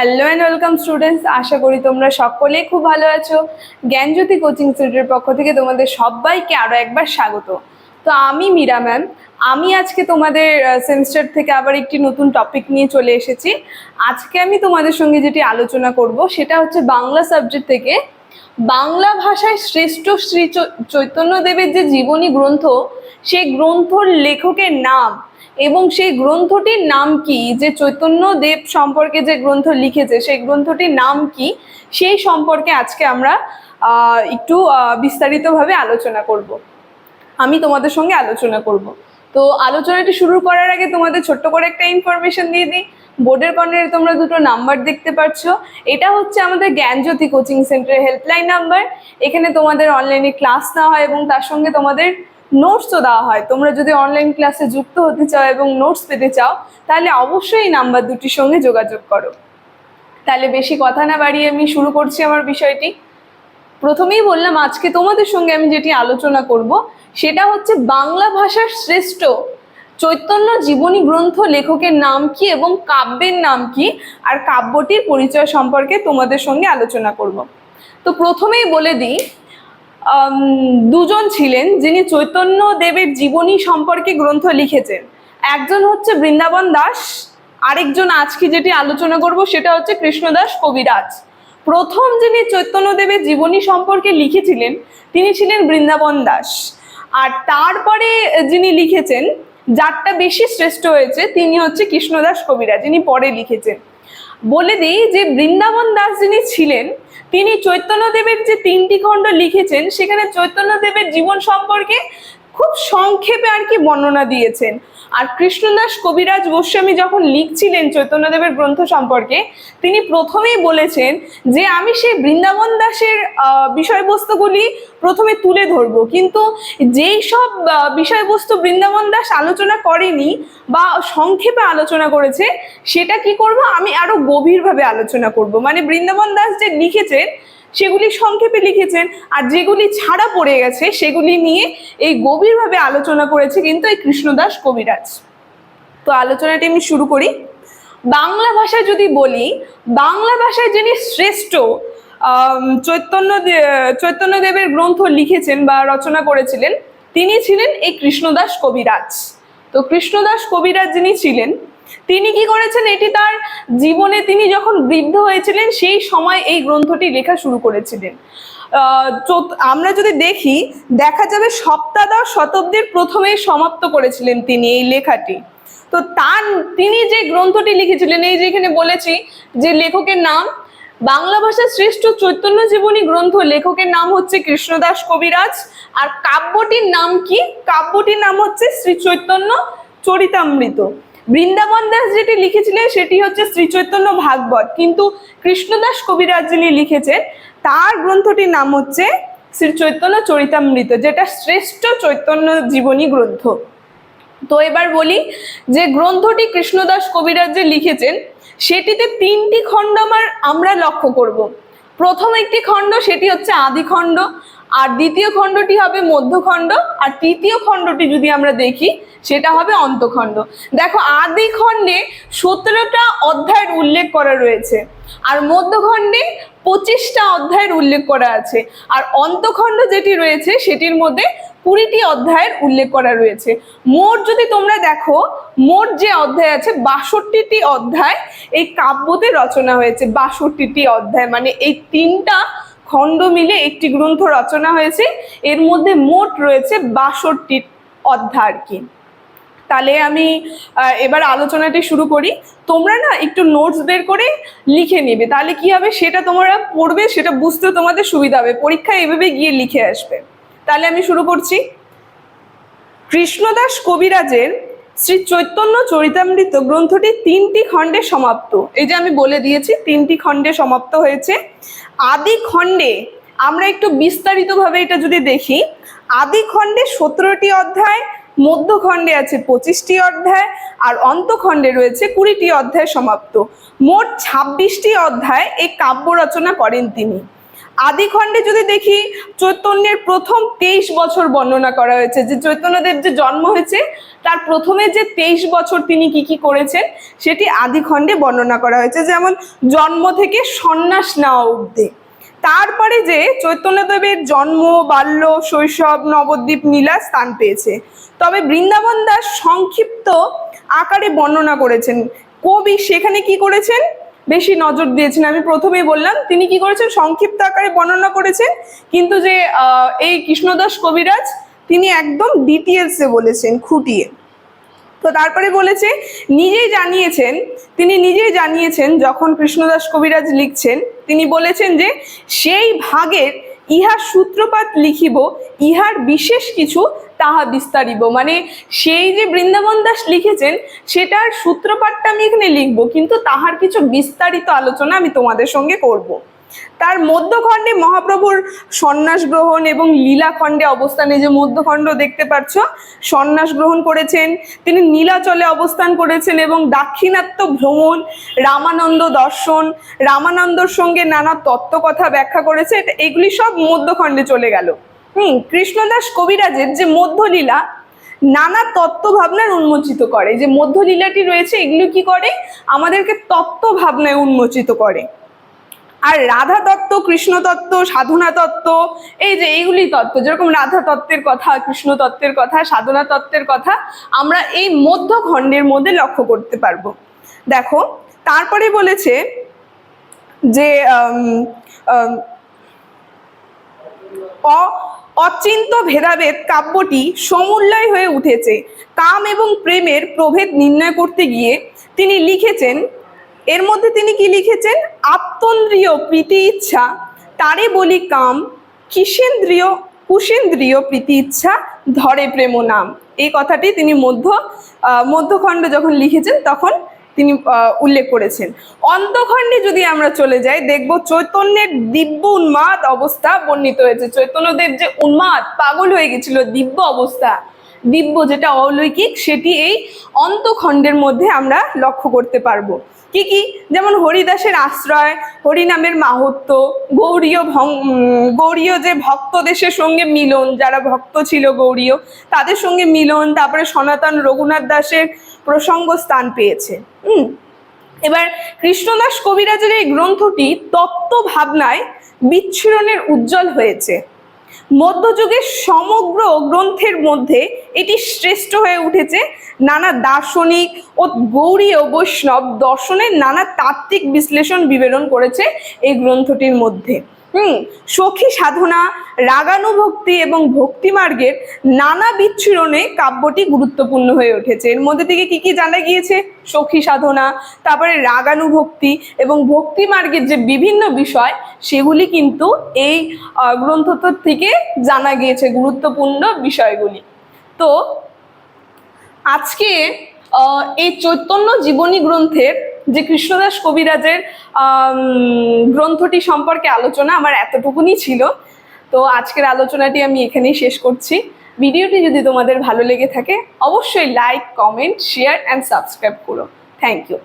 Hello and welcome students আশা করি তোমরা সকলেই খুব ভালো আছো। জ্ঞানজ্যোতি কোচিং সেন্টারের পক্ষ থেকে তোমাদের সবাইকে আরও একবার স্বাগত। তো আমি মীরা ম্যাম আমি আজকে তোমাদের সেমিস্টার থেকে আবার একটি নতুন টপিক নিয়ে চলে এসেছি। আজকে আমি তোমাদের সঙ্গে যেটি আলোচনা করব, সেটা হচ্ছে বাংলা সাবজেক্ট থেকে বাংলা ভাষায় শ্রেষ্ঠ শ্রী চৈতন্যদেবের যে জীবনী গ্রন্থ, সেই গ্রন্থর লেখকের নাম এবং সেই গ্রন্থটির নাম কি? যে চৈতন্য দেব সম্পর্কে যে গ্রন্থ লিখেছে, সেই গ্রন্থটির নাম কি? সেই সম্পর্কে আজকে আমরা একটু বিস্তারিতভাবে আলোচনা করব। আমি তোমাদের সঙ্গে আলোচনা করব। তো আলোচনাটি শুরু করার আগে তোমাদের ছোট্ট করে একটা ইনফরমেশন দিয়ে দিই। বোর্ডের কর্নারে তোমরা দুটো নাম্বার দেখতে পাচ্ছ। এটা হচ্ছে আমাদের জ্ঞানজ্যোতি কোচিং সেন্টারের হেল্পলাইন নাম্বার এখানে তোমাদের অনলাইনে ক্লাস নেওয়া হয় এবং তার সঙ্গে তোমাদের নোটসও দেওয়া হয়। তোমরা যদি অনলাইন ক্লাসে যুক্ত হতে চাও এবং নোটস পেতে চাও, তাহলে অবশ্যই এই নাম্বার দুটির সঙ্গে যোগাযোগ করো। তাহলে বেশি কথা না বাড়িয়ে আমি শুরু করছি আমার বিষয়টি। প্রথমেই বললাম, আজকে তোমাদের সঙ্গে আমি যেটি আলোচনা করব, সেটা হচ্ছে বাংলা ভাষার শ্রেষ্ঠ চৈতন্য জীবনী গ্রন্থ লেখকের নাম কি এবং কাব্যের নাম কি, আর কাব্যটির পরিচয় সম্পর্কে তোমাদের সঙ্গে আলোচনা করব। তো প্রথমেই বলে দিই দুজন ছিলেন যিনি চৈতন্য দেবের জীবনী সম্পর্কে গ্রন্থ লিখেছেন। একজন হচ্ছে বৃন্দাবন দাস, আরেকজন আজকে যেটি আলোচনা করব সেটা হচ্ছে কৃষ্ণদাস কবিরাজ। প্রথম যিনি চৈতন্যদেবের জীবনী সম্পর্কে লিখেছিলেন, তিনি ছিলেন বৃন্দাবন দাস। আর তারপরে যিনি লিখেছেন, যারটা বেশি শ্রেষ্ঠ হয়েছে, তিনি হচ্ছে কৃষ্ণদাস কবিরাজ, যিনি পরে লিখেছেন। বলে দিই যে বৃন্দাবন দাস যিনি ছিলেন, তিনি চৈতন্যদেবের যে তিনটি খণ্ড লিখেছেন, সেখানে চৈতন্যদেবের জীবন সম্পর্কে খুব সংক্ষেপে আর কি বর্ণনা দিয়েছেন। আর কৃষ্ণদাস কবিরাজ গোস্বামী যখন লিখছিলেন চৈতন্যদেবের গ্রন্থ সম্পর্কে, তিনি প্রথমেই বলেছেন যে, আমি সেই বৃন্দাবন দাসের বিষয়বস্তুগুলি প্রথমে তুলে ধরবো। কিন্তু যেই সব বিষয়বস্তু বৃন্দাবন দাস আলোচনা করেনি বা সংক্ষেপে আলোচনা করেছে, সেটা কি করব? আমি আরও গভীরভাবে আলোচনা করব। মানে বৃন্দাবন দাস যে লিখেছেন সেগুলি সংক্ষেপে লিখেছেন, আর যেগুলি ছাড়া পড়ে গেছে সেগুলি নিয়ে এই গভীরভাবে আলোচনা করেছে কিন্তু এই কৃষ্ণদাস কবিরাজ। তো আলোচনাটি আমি শুরু করি। বাংলা ভাষায় যদি বলি, বাংলা ভাষায় যিনি শ্রেষ্ঠ চৈতন্য চৈতন্যদেবের গ্রন্থ লিখেছেন বা রচনা করেছিলেন, তিনি ছিলেন এই কৃষ্ণদাস কবিরাজ। তো কৃষ্ণদাস কবিরাজ যিনি ছিলেন তিনি কি করেছেন? এটি তার জীবনে তিনি যখন বৃদ্ধ হয়েছিলেন, সেই সময় এই গ্রন্থটি লেখা শুরু করেছিলেন। আমরা যদি দেখি, দেখা যাবে সপ্তাদশ শতাব্দীর প্রথমেই সমাপ্ত করেছিলেন তিনি এই লেখাটি। তো তার, তিনি যে গ্রন্থটি লিখেছিলেন, এই যেখানে বলেছি যে লেখকের নাম, বাংলা ভাষার শ্রেষ্ঠ চৈতন্য জীবনী গ্রন্থ, লেখকের নাম হচ্ছে কৃষ্ণদাস কবিরাজ, আর কাব্যটির নাম কি? কাব্যটির নাম হচ্ছে শ্রী চৈতন্য চরিতামৃত। বৃন্দাবন দাস যেটি লিখেছিলেন, সেটি হচ্ছে শ্রী চৈতন্য ভাগবত। কিন্তু কৃষ্ণদাস কবিরাজ যিনি লিখেছেন, তার গ্রন্থটির নাম হচ্ছে শ্রী চৈতন্য চরিতামৃত, যেটা শ্রেষ্ঠ চৈতন্য জীবনী গ্রন্থ। তো এবার বলি যে গ্রন্থটি কৃষ্ণদাস কবিরাজ যে লিখেছেন, সেটিতে তিনটি খণ্ড আমার আমরা লক্ষ্য করব। প্রথম একটি খণ্ড, সেটি হচ্ছে আদি খণ্ড আর দ্বিতীয় খণ্ডটি হবে মধ্যখণ্ড, আর তৃতীয় খণ্ডটি যদি আমরা দেখি, সেটা হবে অন্তখণ্ড। দেখো, আদি খণ্ডে সতেরোটা অধ্যায়ের উল্লেখ করা রয়েছে, আর মধ্যখণ্ডে পঁচিশটা অধ্যায়ের উল্লেখ করা আছে, আর অন্তখণ্ড যেটি রয়েছে, সেটির মধ্যে কুড়িটি অধ্যায়ের উল্লেখ করা রয়েছে। মোট যদি তোমরা দেখো, মোট যে অধ্যায় আছে, বাষট্টিটি অধ্যায় এই কাব্যতে রচনা হয়েছে, বাষট্টিটি অধ্যায় মানে এই তিনটা খণ্ড মিলে একটি গ্রন্থ রচনা হয়েছে। এর মধ্যে মোট রয়েছে বাষট্টি অধ্যায় আর কি। তাহলে আমি এবার আলোচনাটি শুরু করি। তোমরা না একটু নোটস বের করে লিখে নেবে। তাহলে কি হবে? সেটা তোমরা পড়বে, সেটা বুঝতে তোমাদের সুবিধা হবে। পরীক্ষায় এভাবে গিয়ে লিখে আসবে। তাহলে আমি শুরু করছি। কৃষ্ণদাস কবিরাজের শ্রী চৈতন্য চরিতামৃত গ্রন্থটি তিনটি খণ্ডে সমাপ্ত। এই যে আমি বলে দিয়েছি, তিনটি খণ্ডে সমাপ্ত হয়েছে। আদি খণ্ডে আমরা একটু বিস্তারিতভাবে এটা যদি দেখি, আদি খণ্ডে সতেরোটি অধ্যায় মধ্যখণ্ডে আছে পঁচিশটি অধ্যায়, আর অন্তখণ্ডে রয়েছে কুড়িটি অধ্যায় সমাপ্ত। মোট ছাব্বিশটি অধ্যায় এই কাব্য রচনা করেন তিনি। আদি খণ্ডে যদি দেখি, চৈতন্যের প্রথম তেইশ বছর বর্ণনা করা হয়েছে। যে চৈতন্যদেব যে জন্ম হয়েছে, তার প্রথমে যে তেইশ বছর তিনি কি কি করেছেন, সেটি আদিখণ্ডে বর্ণনা করা হয়েছে। যেমন, জন্ম থেকে সন্ন্যাস নেওয়া অব্দি তারপরে যে চৈতন্যদেবের জন্ম, বাল্য, শৈশব, নবদ্বীপ নীলা স্থান পেয়েছে। তবে বৃন্দাবন দাস সংক্ষিপ্ত আকারে বর্ণনা করেছেন। কবি সেখানে কি করেছেন? বেশি নজর দিয়েছেন। আমি প্রথমেই বললাম, তিনি কি করেছেন? সংক্ষিপ্ত আকারে বর্ণনা করেছেন। কিন্তু যে এই কৃষ্ণদাস কবিরাজ, তিনি একদম ডিটেলসে বলেছেন, খুঁটিয়ে। তো তারপরে বলেছে, নিজেই জানিয়েছেন, তিনি নিজেই জানিয়েছেন, যখন কৃষ্ণদাস কবিরাজ লিখছেন, তিনি বলেছেন যে, সেই ভাগের ইহার সূত্রপাত লিখিব, ইহার বিশেষ কিছু তাহা বিস্তারিব মানে সেই যে বৃন্দাবন দাস লিখেছেন, সেটার সূত্রপাতটা আমি এখানে লিখব, কিন্তু তাহার কিছু বিস্তারিত আলোচনা আমি তোমাদের সঙ্গে করব। তার মধ্যখণ্ডে মহাপ্রভুর সন্ন্যাস গ্রহণ এবং লীলাখণ্ডে অবস্থানে যে মধ্যখণ্ড দেখতে পাচ্ছ, সন্ন্যাস গ্রহণ করেছেন, তিনি নীলাচলে অবস্থান করেছেন এবং দাক্ষিণাত্য ভ্রমণ, রামানন্দ দর্শন, রামানন্দর সঙ্গে নানা তত্ত্বকথা ব্যাখ্যা করেছে এগুলি সব মধ্যখণ্ডে চলে গেল। হুম, কৃষ্ণদাস কবিরাজের যে মধ্যলীলা, নানা তত্ত্ব ভাবনার উন্মোচিত করে। যে মধ্যলীলাটি রয়েছে, এগুলো কি করে? আমাদেরকে তত্ত্ব ভাবনায় উন্মোচিত করে। আর রাধা তত্ত্ব কৃষ্ণ তত্ত্ব সাধনা তত্ত্ব এই যে এইগুলি তত্ত্ব, যেরকম রাধা তত্ত্বের কথা, কৃষ্ণ তত্ত্বের কথা, সাধনা তত্ত্বের কথা, আমরা এই মধ্যখণ্ডের মধ্যে লক্ষ্য করতে পারব। দেখো, তারপরে বলেছে যে অ- অচিন্ত ভেদাভেদ কাব্যটি সমুল্লয় হয়ে উঠেছে। কাম এবং প্রেমের প্রভেদ নির্ণয় করতে গিয়ে তিনি লিখেছেন এর মধ্যে তিনি কি লিখেছেন? আত্মন্দ্রিয় প্রীতি ইচ্ছা, তারে বলি কাম, কিসেন্দ্রিয় কুশেন্দ্রিয় প্রীতি ইচ্ছা, ধরে প্রেম নাম। এই কথাটি তিনি মধ্য মধ্যখণ্ড যখন লিখেছেন, তখন তিনি উল্লেখ করেছেন। অন্তখণ্ডে যদি আমরা চলে যাই, দেখব চৈতন্যের দিব্য উন্মাদ অবস্থা বর্ণিত হয়েছে। চৈতন্যদেব যে উন্মাদ, পাগল হয়ে গেছিল, দিব্য অবস্থা। দিব্য যেটা অলৌকিক, সেটি এই অন্তখণ্ডের মধ্যে আমরা লক্ষ্য করতে পারব। কি কি? যেমন হরিদাসের আশ্রয়, হরিনামের মাহাত্ম গৌরীয় গৌরীয় যে ভক্ত দেশের সঙ্গে মিলন, যারা ভক্ত ছিল গৌরীয়, তাদের সঙ্গে মিলন, তারপরে সনাতন রঘুনাথ দাসের প্রসঙ্গ স্থান পেয়েছে। হুম? এবার কৃষ্ণদাস কবিরাজের এই গ্রন্থটি তত্ত্ব ভাবনায় বিচ্ছুরণের উজ্জ্বল হয়েছে। মধ্যযুগের সমগ্র গ্রন্থের মধ্যে এটি শ্রেষ্ঠ হয়ে উঠেছে। নানা দার্শনিক ও গৌরী ও বৈষ্ণব দর্শনের নানা তাত্ত্বিক বিশ্লেষণ বিবরণ করেছে এই গ্রন্থটির মধ্যে। হুম সখী সাধনা রাগানুভক্তি এবং ভক্তি মার্গের নানা বিচ্ছুরণে কাব্যটি গুরুত্বপূর্ণ হয়ে উঠেছে। এর মধ্যে থেকে কি কি জানা গিয়েছে? সখী সাধনা তারপরে রাগানুভক্তি এবং ভক্তি মার্গের যে বিভিন্ন বিষয় সেগুলি কিন্তু এই আহ, গ্রন্থত থেকে জানা গিয়েছে গুরুত্বপূর্ণ বিষয়গুলি। তো আজকে এই চৈতন্য জীবনী গ্রন্থের যে কৃষ্ণদাস কবিরাজের গ্রন্থটি সম্পর্কে আলোচনা আমার এতটুকুনি ছিল। তো আজকের আলোচনাটি আমি এখানেই শেষ করছি। ভিডিওটি যদি তোমাদের ভালো লেগে থাকে, অবশ্যই like comment share and subscribe করো। Thank you